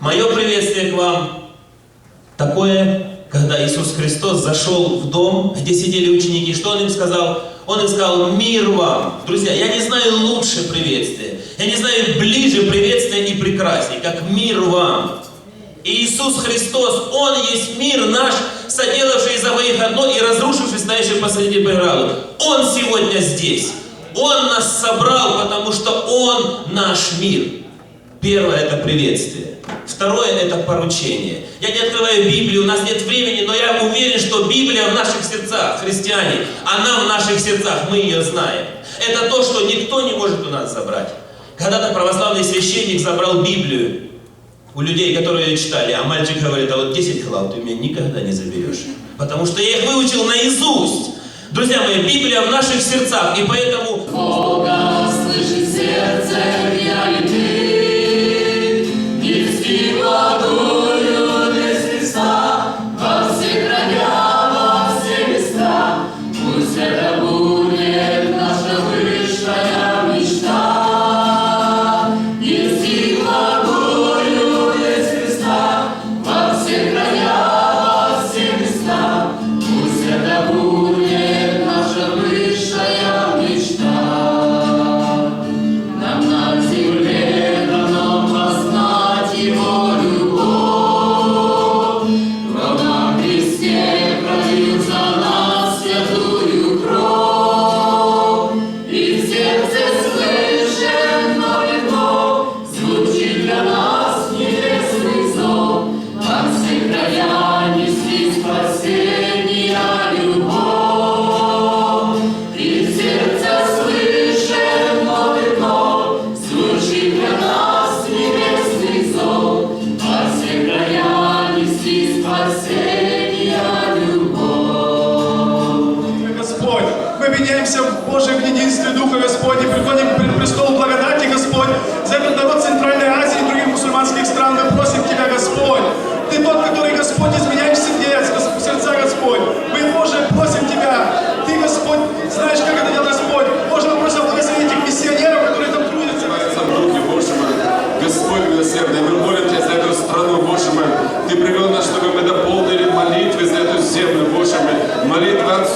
Мое приветствие к вам такое, когда Иисус Христос зашел в дом, где сидели ученики, что Он им сказал? Он им сказал, мир вам. Друзья, я не знаю лучше приветствия, я не знаю ближе приветствия и прекрасней, как мир вам. И Иисус Христос, Он есть мир наш, соделавший из обоих одно и разрушивший стоящий посреди преграду. Он сегодня здесь. Он нас собрал, потому что Он наш мир. Первое – это приветствие. Второе – это поручение. Я не открываю Библию, у нас нет времени, но я уверен, что Библия в наших сердцах, христиане, она в наших сердцах, мы ее знаем. Это то, что никто не может у нас забрать. Когда-то православный священник забрал Библию у людей, которые ее читали, а мальчик говорит, а вот 10 глав ты меня никогда не заберешь. Потому что я их выучил наизусть. Друзья мои, Библия в наших сердцах, и поэтому Бога все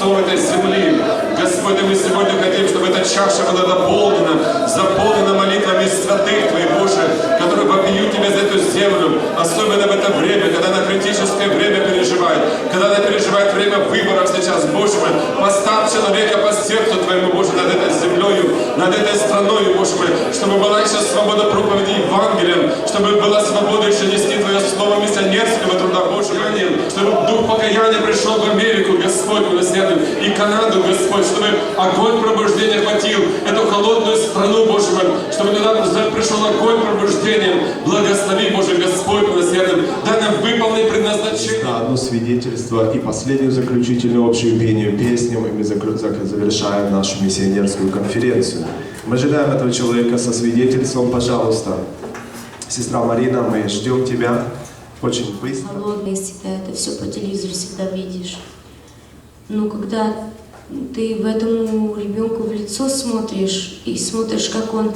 Отцов этой земли. Господь, мы сегодня хотим, чтобы эта чаша была дополнена, заполнена молитвами святых Твоих, Боже, которые вопиют Тебе за эту землю, особенно в это время, когда она критическое время переживает, когда она переживает время выборов сейчас, Боже мой. Поставь человека по сердцу Твоему, Боже, над этой землею, над этой страной, Боже мой, чтобы была Чтобы огонь пробуждения хватил эту холодную страну, Боже мой, чтобы туда пришел огонь пробуждения. Благослови, Боже, Господь милосердный, дай нам выполнить предназначение. на одно свидетельство и последнюю заключительную общую пению песням, и мы завершаем нашу миссионерскую конференцию. Мы ожидаем этого человека со свидетельством, пожалуйста. Сестра Марина, мы ждем тебя очень быстро. Холодные всегда, это все по телевизору всегда видишь. Но когда ты в этому ребенку в лицо смотришь и смотришь, как он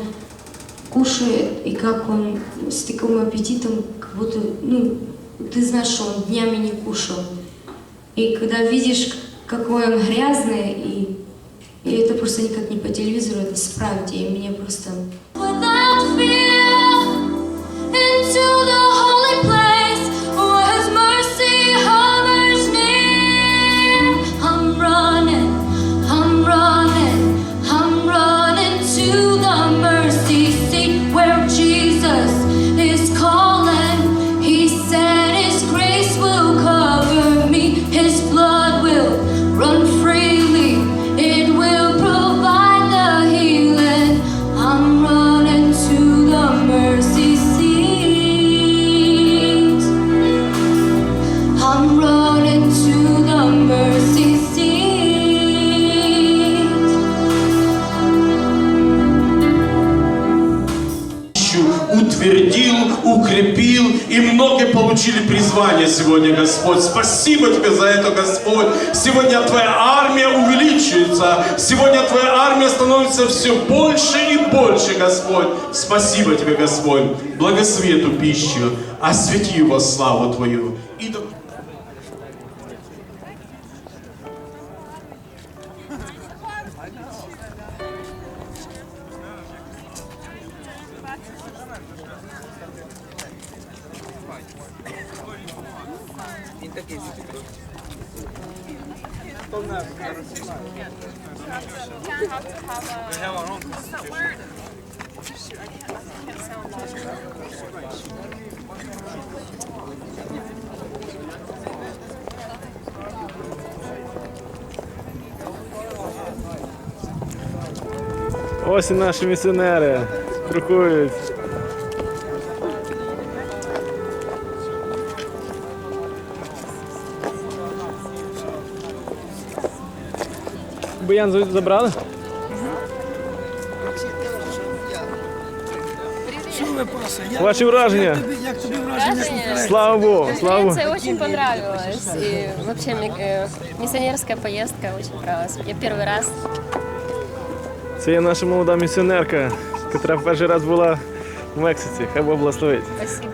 кушает и как он с таким аппетитом, как будто, ну, ты знаешь, что он днями не кушал. И когда видишь, какой он грязный, и, и это просто никак не по телевизору, это справді, и мне просто призвание сегодня, Господь. Спасибо Тебе за это, Господь. Сегодня Твоя армия увеличивается. Сегодня Твоя армия становится все больше и больше, Господь. Спасибо Тебе, Господь. Благослови эту пищу, освети его славу Твою. И да- Ось і наші місіонери крокують. Буян за- забрали? Ваші враження? Слава Богу, слава Богу. Конференция очень понравилась. И вообще мне, э, миссионерская поездка очень понравилась. Я первый раз. Це є наша молода місіонерка, яка перший раз була в Мексиці. Хай Бог благословить. Спасибо.